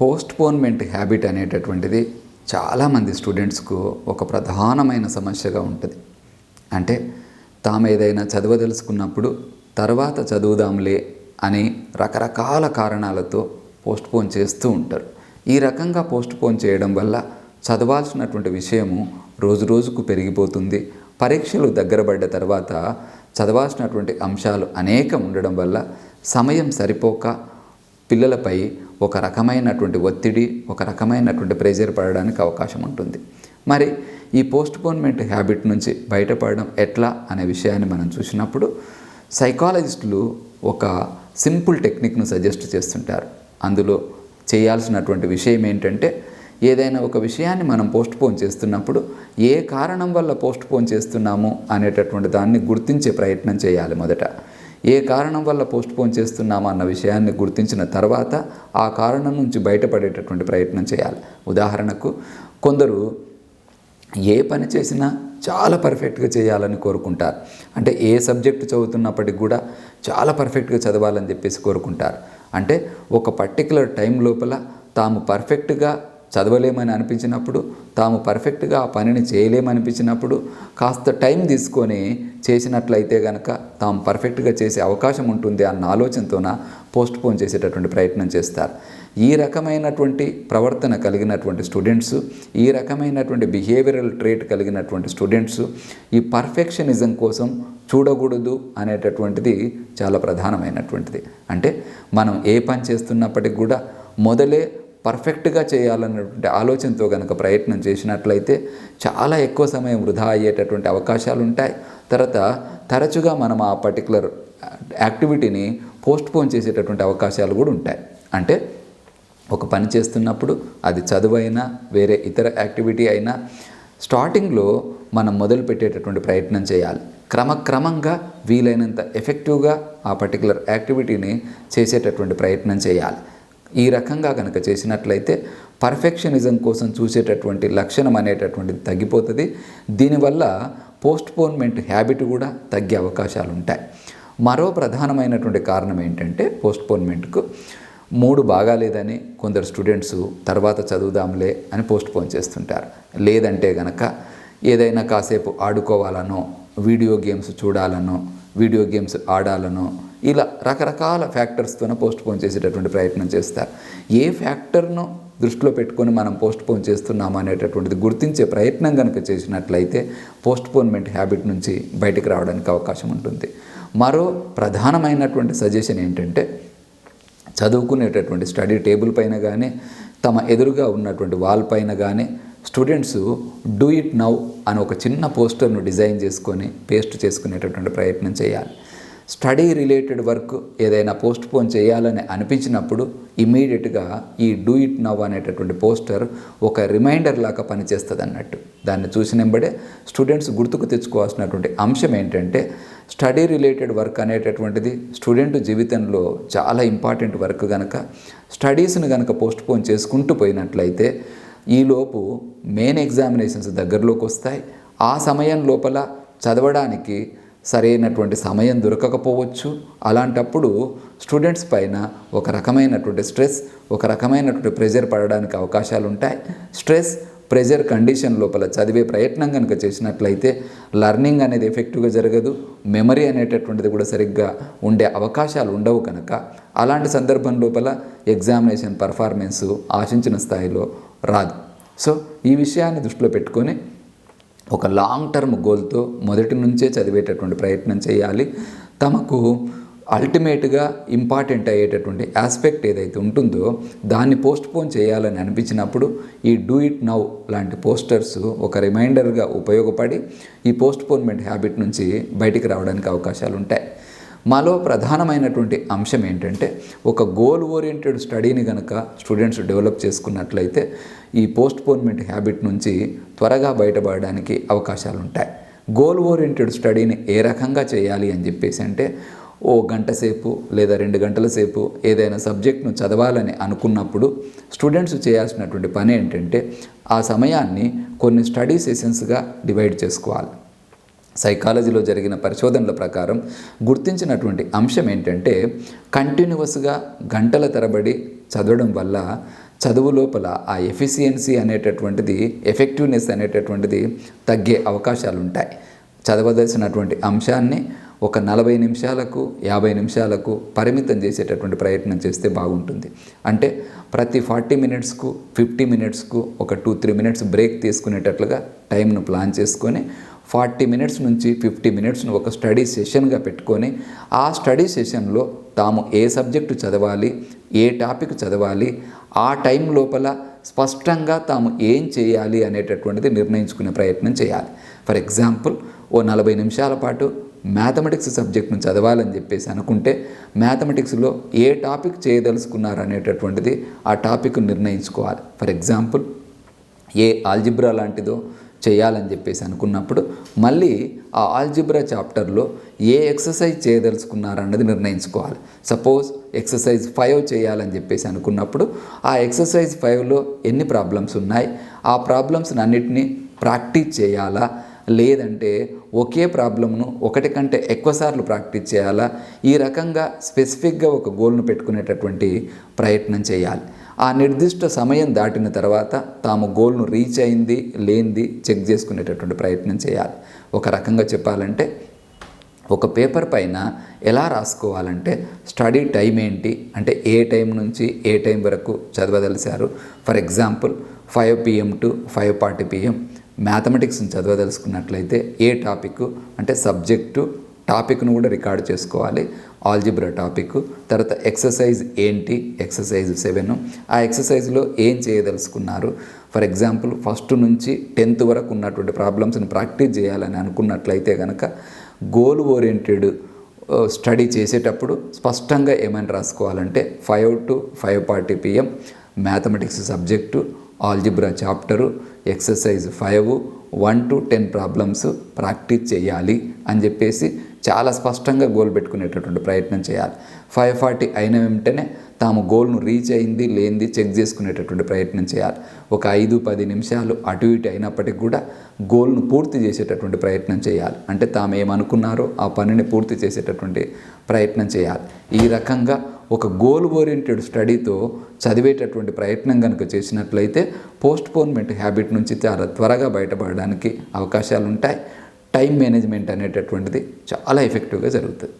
Postponement habit అనేటటువంటిది చాలామంది స్టూడెంట్స్కు ఒక ప్రధానమైన సమస్యగా ఉంటుంది. అంటే తాము ఏదైనా చదవదలుచుకున్నప్పుడు తర్వాత చదువుదాంలే అని రకరకాల కారణాలతో పోస్ట్పోన్ చేస్తూ ఉంటారు. ఈ రకంగా పోస్ట్పోన్ చేయడం వల్ల చదవాల్సినటువంటి విషయము రోజు రోజుకు పెరిగిపోతుంది. పరీక్షలు దగ్గర పడ్డ తర్వాత చదవాల్సినటువంటి అంశాలు అనేకం ఉండడం వల్ల సమయం సరిపోక పిల్లలపై ఒక రకమైనటువంటి ఒత్తిడి ఒక రకమైనటువంటి ప్రెజర్ పడడానికి అవకాశం ఉంటుంది. మరి ఈ పోస్ట్పోన్మెంట్ హ్యాబిట్ నుంచి బయటపడడం ఎట్లా అనే విషయాన్ని మనం చూసినప్పుడు సైకాలజిస్టులు ఒక సింపుల్ టెక్నిక్ను సజెస్ట్ చేస్తుంటారు. అందులో చేయాల్సినటువంటి విషయం ఏంటంటే ఏదైనా ఒక విషయాన్ని మనం పోస్ట్పోన్ చేస్తున్నప్పుడు ఏ కారణం వల్ల పోస్ట్పోన్ చేస్తున్నాము అనేటటువంటి దాన్ని గుర్తించే ప్రయత్నం చేయాలి మొదట. ఏ కారణం వల్ల పోస్ట్పోన్ చేస్తున్నామా అన్న విషయాన్ని గుర్తించిన తర్వాత ఆ కారణం నుంచి బయటపడేటటువంటి ప్రయత్నం చేయాలి. ఉదాహరణకు కొందరు ఏ పని చేసినా చాలా పర్ఫెక్ట్గా చేయాలని కోరుకుంటారు. అంటే ఏ సబ్జెక్ట్ చదువుతున్నప్పటికి కూడా చాలా పర్ఫెక్ట్గా చదవాలని చెప్పేసి కోరుకుంటారు. అంటే ఒక పర్టికులర్ టైం లోపల తాము పర్ఫెక్ట్గా చదవలేమని అనిపించినప్పుడు తాము పర్ఫెక్ట్గా ఆ పనిని చేయలేమనిపించినప్పుడు కాస్త టైం తీసుకొని చేసినట్లయితే కనుక తాము పర్ఫెక్ట్గా చేసే అవకాశం ఉంటుంది అన్న ఆలోచనతోన పోస్ట్పోన్ చేసేటటువంటి ప్రయత్నం చేస్తారు. ఈ రకమైనటువంటి ప్రవర్తన కలిగినటువంటి స్టూడెంట్స్ ఈ రకమైనటువంటి బిహేవియరల్ ట్రేట్ కలిగినటువంటి స్టూడెంట్స్ ఈ పర్ఫెక్షనిజం కోసం చూడకూడదు అనేటటువంటిది చాలా ప్రధానమైనటువంటిది. అంటే మనం ఏ పని చేస్తున్నప్పటికి కూడా మొదలే పర్ఫెక్ట్గా చేయాలన్నటువంటి ఆలోచనతో కనుక ప్రయత్నం చేసినట్లయితే చాలా ఎక్కువ సమయం వృధా అయ్యేటటువంటి అవకాశాలు ఉంటాయి తర్వాత తరచుగా మనం ఆ పర్టికులర్ యాక్టివిటీని పోస్ట్పోన్ చేసేటటువంటి అవకాశాలు కూడా ఉంటాయి. అంటే ఒక పని చేస్తున్నప్పుడు అది చదువైనా వేరే ఇతర యాక్టివిటీ అయినా స్టార్టింగ్లో మనం మొదలు పెట్టేటటువంటి ప్రయత్నం చేయాలి. క్రమక్రమంగా వీలైనంత ఎఫెక్టివ్గా ఆ పర్టికులర్ యాక్టివిటీని చేసేటటువంటి ప్రయత్నం చేయాలి. ఈ రకంగా కనుక చేసినట్లయితే పర్ఫెక్షనిజం కోసం చూసేటటువంటి లక్షణం అనేటటువంటిది తగ్గిపోతుంది. దీనివల్ల పోస్ట్పోన్మెంట్ హ్యాబిట్ కూడా తగ్గే అవకాశాలు ఉంటాయి మరో ప్రధానమైనటువంటి కారణం ఏంటంటే పోస్ట్పోన్మెంట్కు మూడు బాగాలేదని కొందరు స్టూడెంట్స్ తర్వాత చదువుదాంలే అని పోస్ట్పోన్ చేస్తుంటారు. లేదంటే గనక ఏదైనా కాసేపు ఆడుకోవాలనో వీడియో గేమ్స్ చూడాలనో వీడియో గేమ్స్ ఆడాలనో ఇలా రకరకాల ఫ్యాక్టర్స్తోనే పోస్ట్పోన్ చేసేటటువంటి ప్రయత్నం చేస్తారు ఏ ఫ్యాక్టర్ను దృష్టిలో పెట్టుకొని మనం పోస్ట్పోన్ చేస్తున్నాము అనేటటువంటిది గుర్తించే ప్రయత్నం కనుక చేసినట్లయితే పోస్ట్పోన్మెంట్ హ్యాబిట్ నుంచి బయటకు రావడానికి అవకాశం ఉంటుంది. మరో ప్రధానమైనటువంటి సజెషన్ ఏంటంటే చదువుకునేటటువంటి స్టడీ టేబుల్ పైన కానీ తమ ఎదురుగా ఉన్నటువంటి వాల్ పైన కానీ స్టూడెంట్స్ డూ ఇట్ నౌ అని ఒక చిన్న పోస్టర్ను డిజైన్ చేసుకొని పేస్ట్ చేసుకునేటటువంటి ప్రయత్నం చేయాలి. స్టడీ రిలేటెడ్ వర్క్ ఏదైనా పోస్ట్ పోన్ చేయాలని అనిపించినప్పుడు ఇమీడియట్గా ఈ డూ ఇట్ నవ్ అనేటటువంటి పోస్టర్ ఒక రిమైండర్ లాగా పనిచేస్తుంది అన్నట్టు దాన్ని చూసినంబడే స్టూడెంట్స్ గుర్తుకు తెచ్చుకోవాల్సినటువంటి అంశం ఏంటంటే స్టడీ రిలేటెడ్ వర్క్ అనేటటువంటిది స్టూడెంట్ జీవితంలో చాలా ఇంపార్టెంట్ వర్క్ కనుక స్టడీస్ని కనుక పోస్ట్ పోన్ చేసుకుంటూ పోయినట్లయితే ఈలోపు మెయిన్ ఎగ్జామినేషన్స్ దగ్గరలోకి వస్తాయి. ఆ సమయం లోపల చదవడానికి సరైనటువంటి సమయం దొరకకపోవచ్చు. అలాంటప్పుడు స్టూడెంట్స్ పైన ఒక రకమైనటువంటి స్ట్రెస్ ఒక రకమైనటువంటి ప్రెజర్ పడడానికి అవకాశాలు ఉంటాయి స్ట్రెస్ ప్రెజర్ కండిషన్ లోపల చదివే ప్రయత్నం కనుక చేసినట్లయితే లర్నింగ్ అనేది ఎఫెక్టివ్గా జరగదు. మెమరీ అనేటటువంటిది కూడా సరిగ్గా ఉండే అవకాశాలు ఉండవు కనుక అలాంటి సందర్భం లోపల ఎగ్జామినేషన్ పర్ఫార్మెన్స్ ఆశించిన స్థాయిలో రాదు. సో ఈ విషయాన్ని దృష్టిలో పెట్టుకొని ఒక లాంగ్ టర్మ్ గోల్తో మొదటి నుంచే చదివేటటువంటి ప్రయత్నం చేయాలి. తమకు అల్టిమేట్గా ఇంపార్టెంట్ అయ్యేటటువంటి ఆస్పెక్ట్ ఏదైతే ఉంటుందో దాన్ని పోస్ట్పోన్ చేయాలని అనిపించినప్పుడు ఈ డూ ఇట్ నౌ లాంటి పోస్టర్స్ ఒక రిమైండర్గా ఉపయోగపడి ఈ పోస్ట్పోన్మెంట్ హ్యాబిట్ నుంచి బయటికి రావడానికి అవకాశాలు ఉంటాయి మాలో ప్రధానమైనటువంటి అంశం ఏంటంటే ఒక గోల్ ఓరియంటెడ్ స్టడీని కనుక స్టూడెంట్స్ డెవలప్ చేసుకున్నట్లయితే ఈ పోస్ట్ పోన్మెంట్ హ్యాబిట్ నుంచి త్వరగా బయటపడడానికి అవకాశాలు ఉంటాయి గోల్ ఓరియంటెడ్ స్టడీని ఏ రకంగా చేయాలి అని చెప్పేసి అంటే ఓ గంట సేపు లేదా రెండు గంటల సేపు ఏదైనా సబ్జెక్ట్ను చదవాలని అనుకున్నప్పుడు స్టూడెంట్స్ చేయాల్సినటువంటి పని ఏంటంటే ఆ సమయాన్ని కొన్ని స్టడీ సెషన్స్గా డివైడ్ చేసుకోవాలి. సైకాలజీలో జరిగిన పరిశోధనల ప్రకారం గుర్తించినటువంటి అంశం ఏంటంటే కంటిన్యూస్గా గంటల తరబడి చదవడం వల్ల చదువు లోపల ఆ ఎఫిషియన్సీ అనేటటువంటిది ఎఫెక్టివ్నెస్ అనేటటువంటిది తగ్గే అవకాశాలు ఉంటాయి చదవదలసినటువంటి అంశాన్ని ఒక నలభై నిమిషాలకు యాభై నిమిషాలకు పరిమితం చేసేటటువంటి ప్రయత్నం చేస్తే బాగుంటుంది. అంటే ప్రతి ఫార్టీ మినిట్స్కు ఫిఫ్టీ మినిట్స్కు ఒక టూ త్రీ మినిట్స్ బ్రేక్ తీసుకునేటట్లుగా టైంను ప్లాన్ చేసుకొని ఫార్టీ మినిట్స్ నుంచి ఫిఫ్టీ మినిట్స్ను ఒక స్టడీ సెషన్గా పెట్టుకొని ఆ స్టడీ సెషన్లో తాము ఏ సబ్జెక్టు చదవాలి ఏ టాపిక్ చదవాలి ఆ టైం లోపల స్పష్టంగా తాము ఏం చేయాలి అనేటటువంటిది నిర్ణయించుకునే ప్రయత్నం చేయాలి. ఫర్ ఎగ్జాంపుల్ ఓ నలభై నిమిషాల పాటు మ్యాథమెటిక్స్ సబ్జెక్ట్ను చదవాలని చెప్పేసి అనుకుంటే మ్యాథమెటిక్స్లో ఏ టాపిక్ చేయదలుచుకున్నారు అనేటటువంటిది ఆ టాపిక్ నిర్ణయించుకోవాలి. ఫర్ ఎగ్జాంపుల్ ఏ ఆల్జిబ్రా లాంటిదో చేయాలని చెప్పేసి అనుకున్నప్పుడు మళ్ళీ ఆ ఆల్జిబ్రా చాప్టర్లో ఏ ఎక్సర్సైజ్ చేయదలుచుకున్నారన్నది నిర్ణయించుకోవాలి. సపోజ్ ఎక్సర్సైజ్ ఫైవ్ చేయాలని చెప్పేసి అనుకున్నప్పుడు ఆ ఎక్సర్సైజ్ ఫైవ్లో ఎన్ని ప్రాబ్లమ్స్ ఉన్నాయి? ఆ ప్రాబ్లమ్స్ని అన్నిటినీ ప్రాక్టీస్ చేయాలా? లేదంటే ఒకే ప్రాబ్లమ్ను ఒకటి కంటే ఎక్కువసార్లు ప్రాక్టీస్ చేయాలా? ఈ రకంగా స్పెసిఫిక్గా ఒక గోల్ను పెట్టుకునేటటువంటి ప్రయత్నం చేయాలి. ఆ నిర్దిష్ట సమయం దాటిన తర్వాత తాము గోల్ను రీచ్ అయింది లేనిది చెక్ చేసుకునేటటువంటి ప్రయత్నం చేయాలి. ఒక రకంగా చెప్పాలంటే ఒక పేపర్ పైన ఎలా రాసుకోవాలంటే స్టడీ టైం ఏంటి? అంటే ఏ టైం నుంచి ఏ టైం వరకు చదవదలిచారు for example five PM to five forty PM. మ్యాథమెటిక్స్ని చదవదలుచుకున్నట్లయితే ఏ టాపిక్? అంటే సబ్జెక్టు టాపిక్ను కూడా రికార్డ్ చేసుకోవాలి. Algebra topic. తర్వాత ఎక్సర్సైజ్ ఏంటి? Exercise seven. ఆ ఎక్సర్సైజ్లో ఏం చేయదలుచుకున్నారు? ఫర్ ఎగ్జాంపుల్ ఫస్ట్ నుంచి టెన్త్ వరకు ఉన్నటువంటి ప్రాబ్లమ్స్ని ప్రాక్టీస్ చేయాలని అనుకున్నట్లయితే కనుక గోల్ ఓరియంటెడ్ స్టడీ చేసేటప్పుడు స్పష్టంగా ఏమైనా రాసుకోవాలంటే five to five forty PM mathematics subject algebra chapter exercise five one to ten problems practice చేయాలి అని చెప్పేసి చాలా స్పష్టంగా గోల్ పెట్టుకునేటటువంటి ప్రయత్నం చేయాలి. ఫైవ్ ఫార్టీ అయిన వెంటనే తాము గోల్ను రీచ్ అయింది లేనిది చెక్ చేసుకునేటటువంటి ప్రయత్నం చేయాలి. ఒక ఐదు పది నిమిషాలు అటు ఇటు అయినప్పటికీ కూడా గోల్ను పూర్తి చేసేటటువంటి ప్రయత్నం చేయాలి. అంటే తాము ఏమనుకున్నారో ఆ పనిని పూర్తి చేసేటటువంటి ప్రయత్నం చేయాలి. ఈ రకంగా ఒక గోల్ ఓరియంటెడ్ స్టడీతో చదివేటటువంటి ప్రయత్నం కనుక చేసినట్లయితే పోస్ట్ పోన్మెంట్ హ్యాబిట్ నుంచి చాలా త్వరగా బయటపడడానికి అవకాశాలు ఉంటాయి టైం మేనేజ్మెంట్ అనేటటువంటిది చాలా ఎఫెక్టివ్గా జరుగుతుంది.